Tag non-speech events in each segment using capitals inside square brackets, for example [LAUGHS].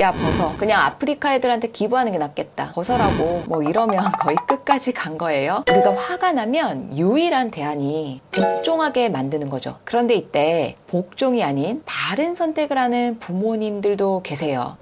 야 벗어. 그냥 아프리카 애들한테 기부하는 게 낫겠다. 벗어라고. 뭐 이러면 [LAUGHS] 거의 끝까지 간 거예요. 우리가 화가 나면 유일한 대안이 복종하게 만드는 거죠. 그런데 이때 복종이 아닌 다른 선택을 하는 부모님들도 계세요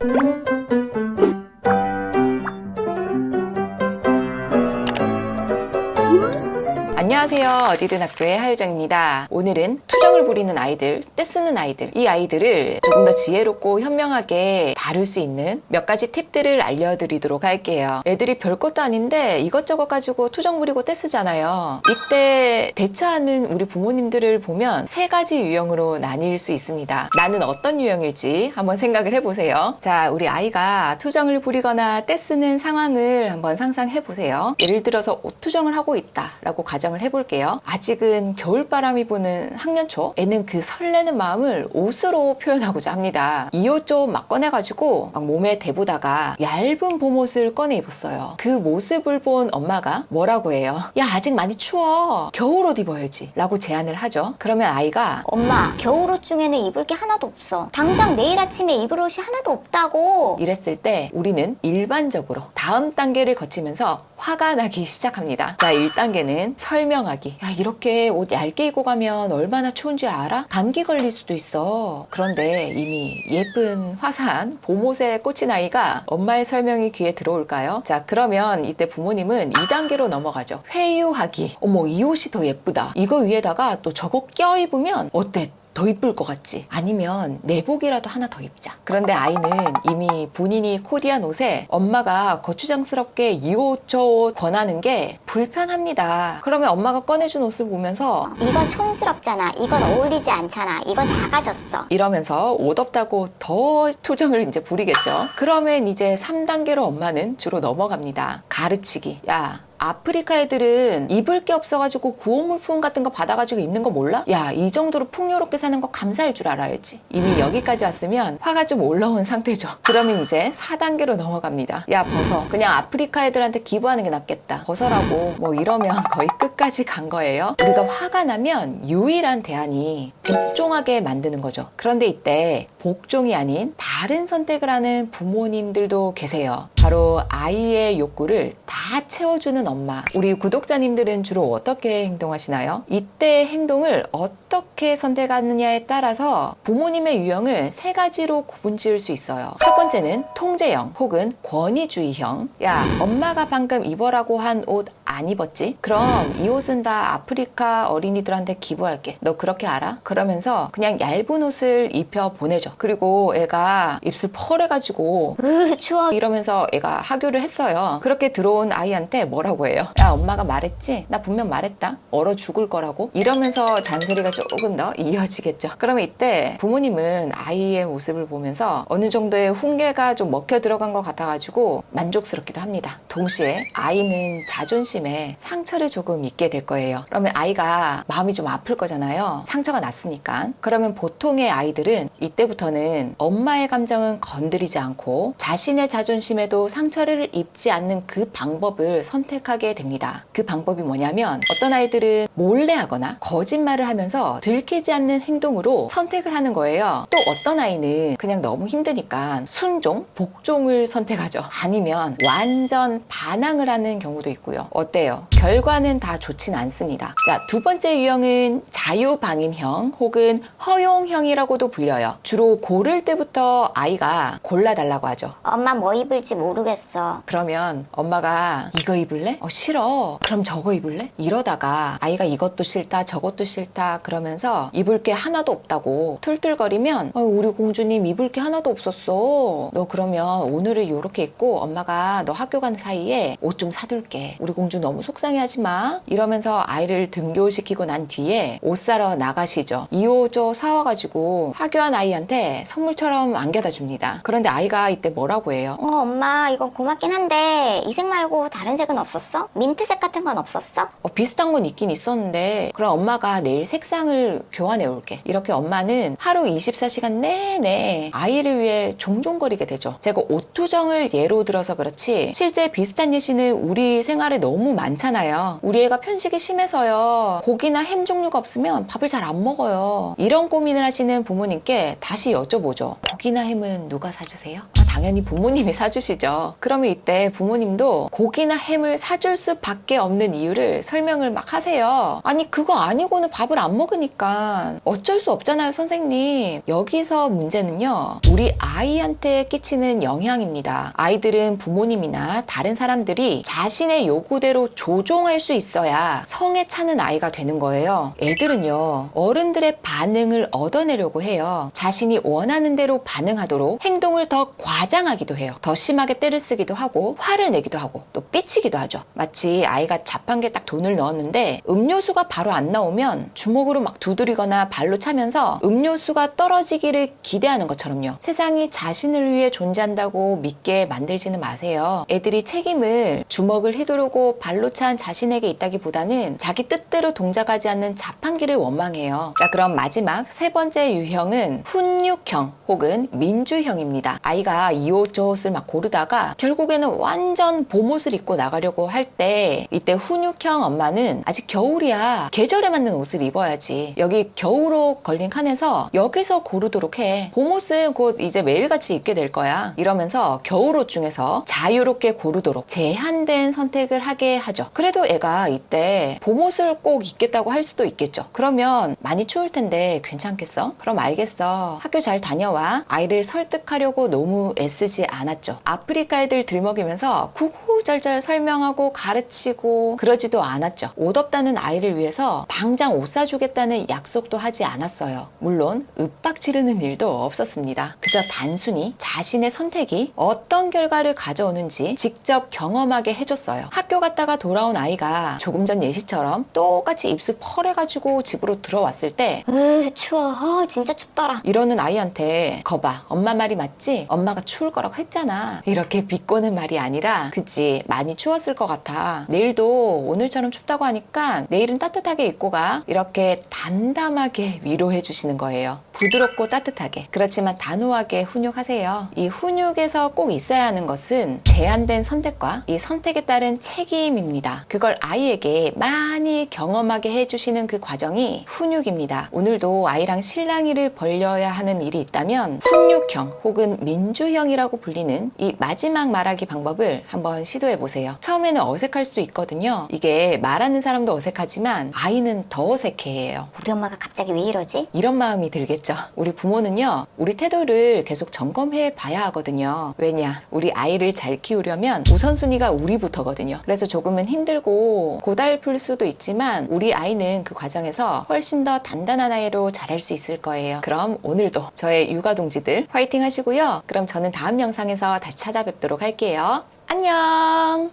안녕하세요. 어디든 학교의 하유정입니다. 오늘은 투정을 부리는 아이들, 떼쓰는 아이들, 이 아이들을 조금 더 지혜롭고 현명하게 다룰 수 있는 몇 가지 팁들을 알려드리도록 할게요. 애들이 별것도 아닌데 이것저것 가지고 투정 부리고 떼쓰잖아요. 이때 대처하는 우리 부모님들을 보면 세 가지 유형으로 나뉠 수 있습니다. 나는 어떤 유형일지 한번 생각을 해보세요. 자, 우리 아이가 투정을 부리거나 떼쓰는 상황을 한번 상상해 보세요. 예를 들어서 옷 투정을 하고 있다라고 가정을 해 볼게요. 아직은 겨울바람이 부는 학년 초 애는 그 설레는 마음을 옷으로 표현하고자 합니다. 이 옷 좀 막 꺼내가지고 막 몸에 대보다가 얇은 봄옷을 꺼내 입었어요. 그 모습을 본 엄마가 뭐라고 해요? 야 아직 많이 추워. 겨울옷 입어야지. 라고 제안을 하죠. 그러면 아이가 엄마, 겨울옷 중에는 입을 게 하나도 없어. 당장 내일 아침에 입을 옷이 하나도 없다고. 이랬을 때 우리는 일반적으로 다음 단계를 거치면서 화가 나기 시작합니다. 자, 1단계는 설명하기. 야, 이렇게 옷 얇게 입고 가면 얼마나 추운지 알아? 감기 걸릴 수도 있어. 그런데 이미 예쁜 화사한 봄옷에 꽂힌 아이가 엄마의 설명이 귀에 들어올까요? 자, 그러면 이때 부모님은 2단계로 넘어가죠. 회유하기. 어머, 이 옷이 더 예쁘다. 이거 위에다가 또 저거 껴입으면 어때? 더 이쁠 것 같지? 아니면 내복이라도 하나 더 입자. 그런데 아이는 이미 본인이 코디한 옷에 엄마가 거추장스럽게 이 옷 저 옷 권하는 게 불편합니다. 그러면 엄마가 꺼내준 옷을 보면서 이건 촌스럽잖아. 이건 어울리지 않잖아. 이건 작아졌어. 이러면서 옷 없다고 더 투정을 이제 부리겠죠. 그러면 이제 3단계로 엄마는 주로 넘어갑니다. 가르치기. 야, 아프리카 애들은 입을 게 없어가지고 구호물품 같은 거 받아가지고 입는 거 몰라? 야, 이 정도로 풍요롭게 사는 거 감사할 줄 알아야지. 이미 여기까지 왔으면 화가 좀 올라온 상태죠. 그러면 이제 4단계로 넘어갑니다. 야, 벗어. 그냥 아프리카 애들한테 기부하는 게 낫겠다. 벗어라고. 뭐 이러면 [LAUGHS] 거의 끝까지 간 거예요. 우리가 화가 나면 유일한 대안이 복종하게 만드는 거죠. 그런데 이때 복종이 아닌 다른 선택을 하는 부모님들도 계세요. 바로 아이의 욕구를 다 채워주는 엄마. 우리 구독자님들은 주로 어떻게 행동하시나요? 이때 행동을 어떻게 선택하느냐에 따라서 부모님의 유형을 세 가지로 구분 지을 수 있어요. 첫 번째는 통제형 혹은 권위주의형. 야, 엄마가 방금 입어라고 한 옷 안 입었지? 그럼 이 옷은 다 아프리카 어린이들한테 기부할게. 너 그렇게 알아? 그러면서 그냥 얇은 옷을 입혀 보내줘. 그리고 애가 입술 펄해가지고 으, 추워. 이러면서 애가 하교를 했어요. 그렇게 들어온 아이한테 뭐라고 해요? 야, 엄마가 말했지? 나 분명 말했다. 얼어 죽을 거라고. 이러면서 잔소리가 조금 더 이어지겠죠. 그러면 이때 부모님은 아이의 모습을 보면서 어느 정도의 훈계가 좀 먹혀 들어간 것 같아가지고 만족스럽기도 합니다. 동시에 아이는 자존심에 상처를 조금 입게 될 거예요. 그러면 아이가 마음이 좀 아플 거잖아요. 상처가 났으니까. 그러면 보통의 아이들은 이때부터는 엄마의 감정은 건드리지 않고 자신의 자존심에도 상처를 입지 않는 그 방법을 선택하게 됩니다. 그 방법이 뭐냐면 어떤 아이들은 몰래 하거나 거짓말을 하면서 들 키지 않는 행동으로 선택을 하는 거예요. 또 어떤 아이는 그냥 너무 힘드니까 순종, 복종을 선택하죠. 아니면 완전 반항을 하는 경우도 있고요. 어때요? 결과는 다 좋진 않습니다. 자, 두 번째 유형은 자유방임형 혹은 허용형이라고도 불려요. 주로 고를 때부터 아이가 골라달라고 하죠. 엄마 뭐 입을지 모르겠어. 그러면 엄마가 이거 입을래? 어, 싫어. 그럼 저거 입을래? 이러다가 아이가 이것도 싫다, 저것도 싫다 그러면서 입을 게 하나도 없다고 툴툴거리면 어, 우리 공주님 입을 게 하나도 없었어. 너 그러면 오늘은 이렇게 입고 엄마가 너 학교 가는 사이에 옷 좀 사둘게. 우리 공주 너무 속상해하지 마. 이러면서 아이를 등교시키고 난 뒤에 옷 사러 나가시죠. 이옷저 사와가지고 학교한 아이한테 선물처럼 안겨다 줍니다. 그런데 아이가 이때 뭐라고 해요? 어, 엄마, 이건 고맙긴 한데, 이 색 말고 다른 색은 없었어? 민트색 같은 건 없었어? 어, 비슷한 건 있긴 있었는데 그럼 엄마가 내일 색상을 교환해 올게. 이렇게 엄마는 하루 24시간 내내 아이를 위해 종종거리게 되죠. 제가 옷투정을 예로 들어서 그렇지 실제 비슷한 예시는 우리 생활에 너무 많잖아요. 우리 애가 편식이 심해서요. 고기나 햄 종류가 없으면 밥을 잘 안 먹어요. 이런 고민을 하시는 부모님께 다시 여쭤보죠. 고기나 햄은 누가 사주세요? 아, 당연히 부모님이 사주시죠. 그러면 이때 부모님도 고기나 햄을 사줄 수밖에 없는 이유를 설명을 막 하세요. 아니 그거 아니고는 밥을 안 먹으니까 어쩔 수 없잖아요, 선생님. 여기서 문제는요. 우리 아이한테 끼치는 영향입니다. 아이들은 부모님이나 다른 사람들이 자신의 요구대로 조종할 수 있어야 성에 차는 아이가 되는 거예요. 애들은요. 어른들의 반응을 얻어내려고 해요. 자신이 원하는 대로 반응하도록 행동을 더 과장 하기도 해요. 더 심하게 때를 쓰기도 하고 화를 내기도 하고 또 삐치기도 하죠. 마치 아이가 자판기에 딱 돈을 넣었는데 음료수가 바로 안 나오면 주먹으로 막 두드리거나 발로 차면서 음료수가 떨어지기를 기대하는 것처럼요. 세상이 자신을 위해 존재한다고 믿게 만들지는 마세요. 애들이 책임을 주먹을 휘두르고 발로 찬 자신에게 있다기보다는 자기 뜻대로 동작하지 않는 자판기를 원망해요. 자, 그럼 마지막 세 번째 유형은 훈육형 혹은 민주형입니다. 아이가 이 옷 저 옷을 막 고르다가 결국에는 완전 봄옷을 입고 나가려고 할 때 이때 훈육형 엄마는 아직 겨울이야. 계절에 맞는 옷을 입어야지. 여기 겨울옷 걸린 칸에서 여기서 고르도록 해. 봄옷은 곧 이제 매일같이 입게 될 거야. 이러면서 겨울옷 중에서 자유롭게 고르도록 제한된 선택을 하게 하죠. 그래도 애가 이때 봄옷을 꼭 입겠다고 할 수도 있겠죠. 그러면 많이 추울 텐데 괜찮겠어? 그럼 알겠어. 학교 잘 다녀와. 아이를 설득하려고 너무 애 쓰지 않았죠. 아프리카 애들 들먹이면서 구구절절 설명하고 가르치고 그러지도 않았죠. 옷 없다는 아이를 위해서 당장 옷 사주겠다는 약속도 하지 않았어요. 물론 윽박 지르는 일도 없었습니다. 그저 단순히 자신의 선택이 어떤 결과를 가져오는지 직접 경험하게 해줬어요. 학교 갔다가 돌아온 아이가 조금 전 예시처럼 똑같이 입술 펄해가지고 집으로 들어왔을 때 으 추워 아, 진짜 춥더라 이러는 아이한테 거봐 엄마 말이 맞지? 엄마가 추울 거라고 했잖아. 이렇게 비꼬는 말이 아니라 그치 많이 추웠을 것 같아. 내일도 오늘처럼 춥다고 하니까 내일은 따뜻하게 입고 가. 이렇게 담담하게 위로해 주시는 거예요. 부드럽고 따뜻하게. 그렇지만 단호하게 훈육하세요. 이 훈육에서 꼭 있어야 하는 것은 제한된 선택과 이 선택에 따른 책임입니다. 그걸 아이에게 많이 경험하게 해주시는 그 과정이 훈육입니다. 오늘도 아이랑 실랑이를 벌려야 하는 일이 있다면 훈육형 혹은 민주형 이라고 불리는 이 마지막 말하기 방법을 한번 시도해 보세요. 처음에는 어색할 수도 있거든요. 이게 말하는 사람도 어색하지만 아이는 더 어색해해요. 우리 엄마가 갑자기 왜 이러지? 이런 마음이 들겠죠. 우리 부모는요, 우리 태도를 계속 점검해 봐야 하거든요. 왜냐, 우리 아이를 잘 키우려면 우선순위가 우리부터거든요. 그래서 조금은 힘들고 고달플 수도 있지만 우리 아이는 그 과정에서 훨씬 더 단단한 아이로 자랄 수 있을 거예요. 그럼 오늘도 저의 육아 동지들 화이팅 하시고요. 그럼 저는 다음 영상에서 다시 찾아뵙도록 할게요. 안녕!